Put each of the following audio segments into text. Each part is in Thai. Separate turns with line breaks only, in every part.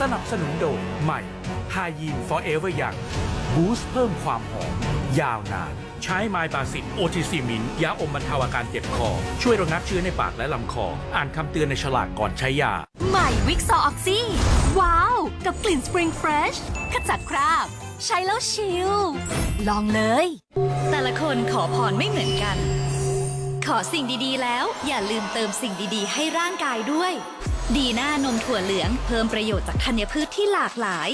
สนับสนุนโดยใหม่ h y g e n Forever Young บูสต์เพิ่มความหอม ยาวนาน ใช้ไมบาซินโอทิซิมินยาอมบรรเทาอาการเจ็บคอ ช่วยระงับเชื้อในปากและลำคอ อ่านคำเตือนในฉลากก่อนใช้ยา
ใหม่วิกซอออกซี่ว้าว กับกลิ่นสปริงเฟรชขจัดคราบ ใช้แล้วชิล ลองเลย แต่ละคนขอพรไม่เหมือนกัน ขอสิ่งดีๆแล้ว อย่าลืมเติมสิ่งดีๆ ให้ร่างกายด้วย ดีน่านมถั่วเหลืองเพิ่มประโยชน์จากธัญพืชที่หลากหลาย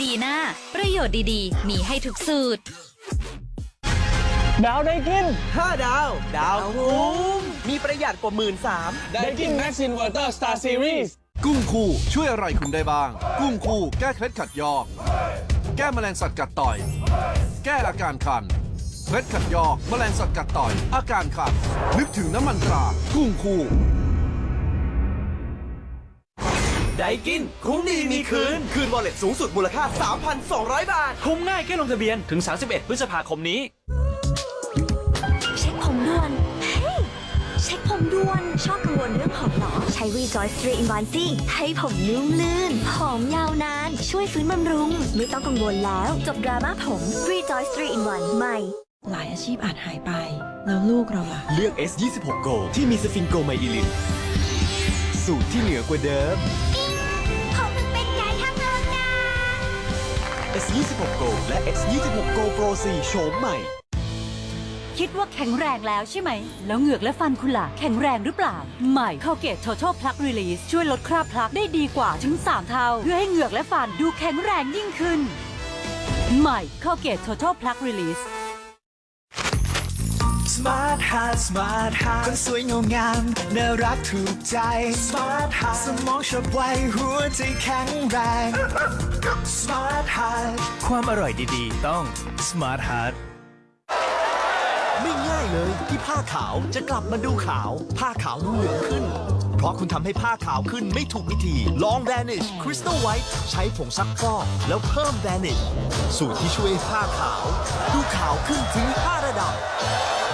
ดีน่าประโยชน์ดีๆ มีให้ทุกสูตร
ดาวได้กิน
5 ดาว ดาวคุ้มมีประหยัดกว่าหมื่นสาม
ได้กินแม็กซินวอเตอร์สตาร์ซีรีส์
กุ้งคู่ช่วยอะไรคุณได้บ้าง กุ้งคู่แก้เคล็ดขัดยอก แก้แมลงสัตว์กัดต่อย แก้อาการคันเคล็ดขัดยอกแมลงสัตว์กัดต่อย อาการคันนึกถึงน้ำมันตรากุ้งคู่
ได้กิน คุ้มดีมีคืน คืนวอลเล็ตสูงสุดมูลค่า 3,200 บาท
คุ้มง่ายแค่ลงทะเบียนถึง 31 พฤษภาคมนี้
เช็คผมด่วนเฮ้ยเช็คผมด่วน ชอบกังวลเรื่องผมเหรอ ใช้ Rejoice 3 in 1สิให้ผมนุ่มลื่นผมยาวนาน ช่วยฟื้นบำรุง ไม่ต้องกังวลแล้ว จบดราม่าผม Rejoice 3 in 1 ใหม่
หลายอาชีพอาจหายไป แล้วลูกเราล่ะ
เลือก S26 Go ที่มีสฟิงโกไมอิลิน สูตรที่เหนือกว่าเดิม
ผม
S26 Go และ S26 Go Pro 4 โฉมใหม่
คิดว่าแข็งแรงแล้วใช่ไหม แล้วเหงือกและฟันคุณล่ะ แข็งแรงหรือเปล่า ใหม่เข้าเกต Total Plug Release ช่วยลดคราบพลักได้ดีกว่าถึง 3 เท่า เพื่อให้เหงือกและฟันดูแข็งแรงยิ่งขึ้น ใหม่เข้าเกต Total Plug Release
Smart Heart Smart Heart คนสวยเงางามน่ารักถูกใจ Smart Heart สมองฉับไวหัวใจแข็งแรง Smart Heart ความอร่อยดีๆ ต้อง Smart Heart
ไม่ง่ายเลยที่ผ้าขาวจะกลับมาดูขาว ผ้าขาวดูเหลืองขึ้น เพราะคุณทำให้ผ้าขาวขึ้นไม่ถูกวิธี ลอง Vanish Crystal White ใช้ผงซักฟอกแล้วเพิ่ม Vanish สูตรที่ช่วยให้ผ้าขาว ดูขาวขึ้นถึง 5 ระดับ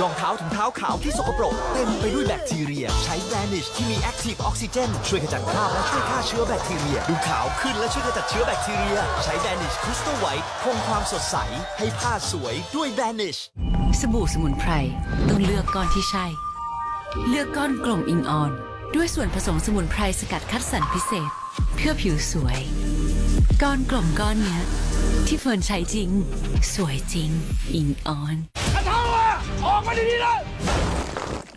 รองเท้าถุงเท้าขาวที่สกปรก เต็มไปด้วยแบคทีเรีย ใช้ Vanish ที่มี Active Oxygen ช่วยขจัดคราบและช่วยฆ่าเชื้อแบคทีเรีย ดูขาวขึ้นและช่วยขจัดเชื้อแบคทีเรีย ใช้ Vanish Crystal White คงความสดใส ให้ผ้าสวยด้วย Vanish
สบู่สมุนไพรต้องเลือกก้อนที่ใช่ เลือกก้อนกลมอิงออน ด้วยส่วนผสมสมุนไพรสกัดคัดสรรพิเศษ เพื่อผิวสวย ก้อนกลมก้อนเนี้ย ที่เฟิร์นใช้จริง สวยจริง อิงออน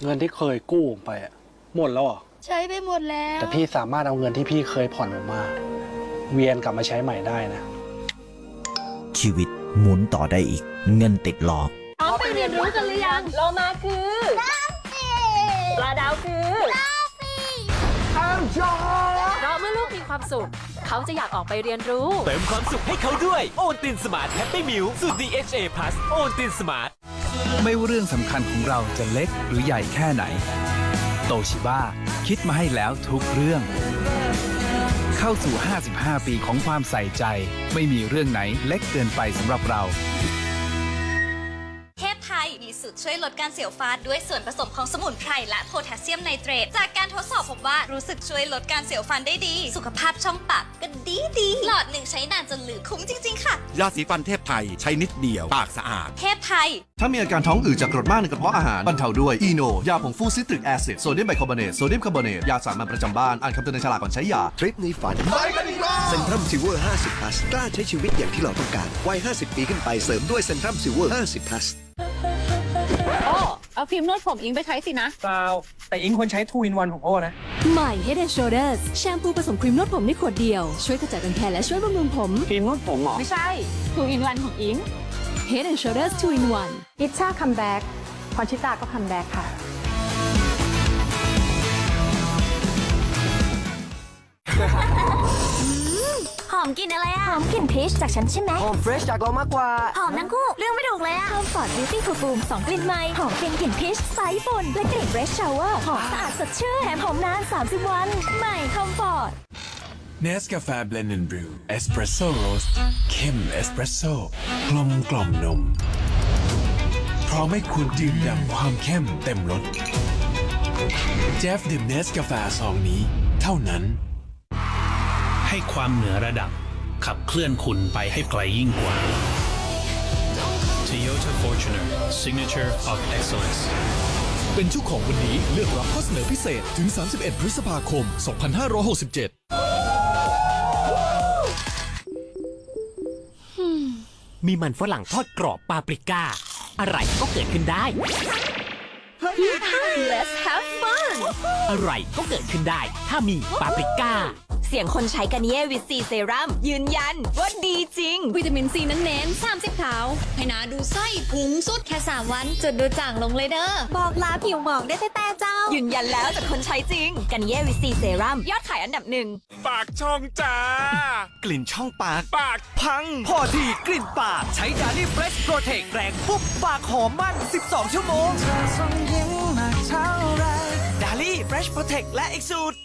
เงินที่เคยกู้ผมไปอะหมดแล้วเหรอ
ใช้ไปหมดแล้ว
แต่พี่สามารถเอาเงินที่พี่เคยผ่อนผมมา เวียนกลับมาใช้ใหม่ได้นะ
ชีวิตหมุนต่อได้อีก เงินติดล้อ
พร้อมไปเรียนรู้กันหรือยังโลมาคือปลาดาวคือ เพราะเมื่อลูกมีความสุข เขาจะอยากออกไปเรียนรู้
เติมความสุขให้เขาด้วย โอนตินสมาร์ทแฮปปี้มิวสูตร DHA Plus โอนตินสมาร์ท
ไม่ว่าเรื่องสำคัญของเราจะเล็กหรือใหญ่แค่ไหน โตชิบ้าคิดมาให้แล้วทุกเรื่อง เข้าสู่ 55 ปีของความใส่ใจ ไม่มีเรื่องไหนเล็กเกินไปสำหรับเรา
ช่วยลดการเสียวฟันด้วยส่วนผสมของสมุนไพรและโพแทสเซียมไนเตรต จากการทดสอบพบว่ารู้สึกช่วยลดการเสียวฟันได้ดี สุขภาพช่องปากก็ดีดีหลอดหนึ่งใช้นานจนลืมคุ้มจริง ๆ ค่ะ
ยาสีฟันเทพไทยใช้นิดเดียว ปากสะอาด
เทพไทย
ถ้ามีอาการท้องอืดจากกรดมากในกระเพาะอาหารบรรเทาด้วยอีโนยาผงฟูซิตริกแอซิดโซเดียมไบคาร์บอเนตโซเดียมคาร์บอเนตยาสามัญประจำบ้านอ่านคำเตือนในฉลากก่อนใช้ยา
ทริปในฝันเซ็นทรัมซิลเวอร์50 plus กล้าใช้ชีวิตอย่างที่เราต้องการวัย50 ปีขึ้นไปเสริมด้วยเซ็นทรัมซิลเวอร์50 plus
โอ้เอา ครีมนวดผมอิงไปใช้สินะ
เปล่า แต่อิงควรใช้ทูอินวันของโอ้นะ
ใหม่ Head and Shoulders แชมพูผสมครีมนวดผมในขวดเดียว ช่วยกระจัดรังแคและช่วยบำรุงผม
ครีมนวดผมเหรอ
ไม่ใช่ทูอินวันของอิง Head and Shoulders 2 in 1
อิชชาคัมแบ็กพรชิตาก็คัมแบ็กค่ะ
อมกลิ่นอะไรอะหอมกลิ่นพีชจากฉันใช่ไหม
หอมเฟรชจากเรามากกว่า
หอมทั้งคู่ เรื่องไม่ถูกเลยอะคอมฟอร์ตบิวตี้เพอร์ฟูมสองกลิ่นใหม่ หอมเพียงกลิ่นพีชไซส์บนและกลิ่นเฟรชชาวเวอร์หอมสะอาดสดชื่นแถมหอมนาน 30 วัน ใหม่คอมฟอร์ต
เนสกาแฟเบลนด์บรูเอสเปรสโซ่โรสเข้มเอสเปรสโซ่กลมกล่อมนมพร้อมให้คุณดื่มด่ำความเข้มเต็มรสเจฟดื่มเนสกาแฟซองนี้ เท่านั้น ให้
ให้ความเหนือระดับ ขับเคลื่อนคุณไปให้ไกลยิ่งกว่า Toyota Fortuner Signature of Excellence
เป็นเจ้าของวันนี้เลือกรับข้อเสนอพิเศษถึง 31 พฤษภาคม 2567
มีมันฝรั่งทอดกรอบปาปริก้า อะไรก็เกิดขึ้นได้
Let's have fun
อะไรก็เกิดขึ้นได้ ถ้ามีปาปริก้า
เสียงคนใช้กันเย่วิตซีเซรั่มยืนยันว่าดีจริง
วิตามินซีนั้นเน้น30ขาว ให้หนาดูไส้พุงสุดแค่3วันจุดดูจ่างลงเลยเด้อ
บอกลาผิวหมองได้แต่แต่เจ้า ยืนยันแล้วจากคนใช้จริงกันเย่วิตซีเซรั่มยอดขายอันดับหนึ่ง
ปากช่องจ้ากลิ่นช่องปาก ปากพัง พอทีกลิ่นปาก ใช้ดาลี่เฟรชโปรเทคแรงปุ๊บปากหอมมั่น 12 ชั่วโมงดาลี่เฟรชโปรเทคและอีกสูตร
รั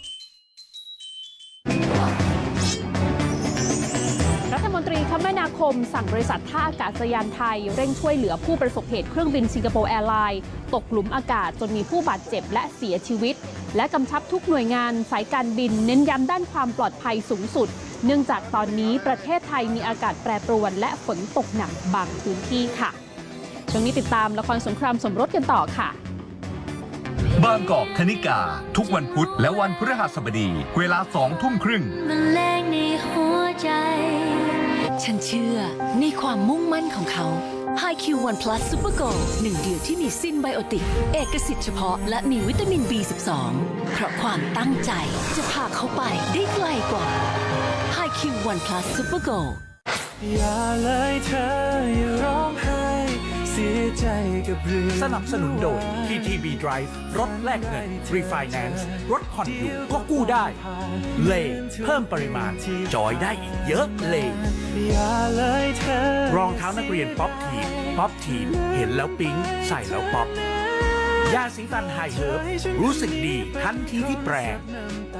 มนตรีคมนาคมสั่งบริษัทท่าอากาศยานไทย เร่งช่วยเหลือผู้ประสบเหตุเครื่องบินสิงคโปร์แอร์ไลน์ตกหลุมอากาศจนมีผู้บาดเจ็บและเสียชีวิต และกำชับทุกหน่วยงานสายการบินเน้นย้ำด้านความปลอดภัยสูงสุด เนื่องจากตอนนี้ประเทศไทยมีอากาศแปรปรวน และฝนตกหนักบางพื้นที่ค่ะ ช่วงนี้ติดตามละครสงครามสมรสกันต่อค่ะ
บางกอกคณิกา ทุกวันพุธและวันพฤหัสบดี เวลาสองทุ่มครึ่ง
มันแรงในหัวใจ ฉันเชื่อในความมุ่งมั่นของเขา HiQ One Plus Super Go หนึ่งเดียวที่มีซินไบโอติก เอกสิทธิ์เฉพาะและมีวิตามิน B12 เพราะความตั้งใจจะพาเขาไปได้ไกลกว่า HiQ One Plus Super Go
อย่าเลยเธออย่าร้องไห้ สียใจกับเรื่อง
สนับสนุนโดย TTB Drive รถแลกเงิน Refinance รถผ่อนอยู่ก็กู้ได้ เลเพิ่มปริมาณ จอยได้อีกเยอะเล
อย่าเลยเธอ
รองเท้านักเรียนป๊อปทีมป๊อปทีมเห็นแล้วปิ๊ง ใส่แล้วป๊อปยาสีฟันไฮเฮิร์บรู้สึกดีทันทีที่แปรง
น้ำ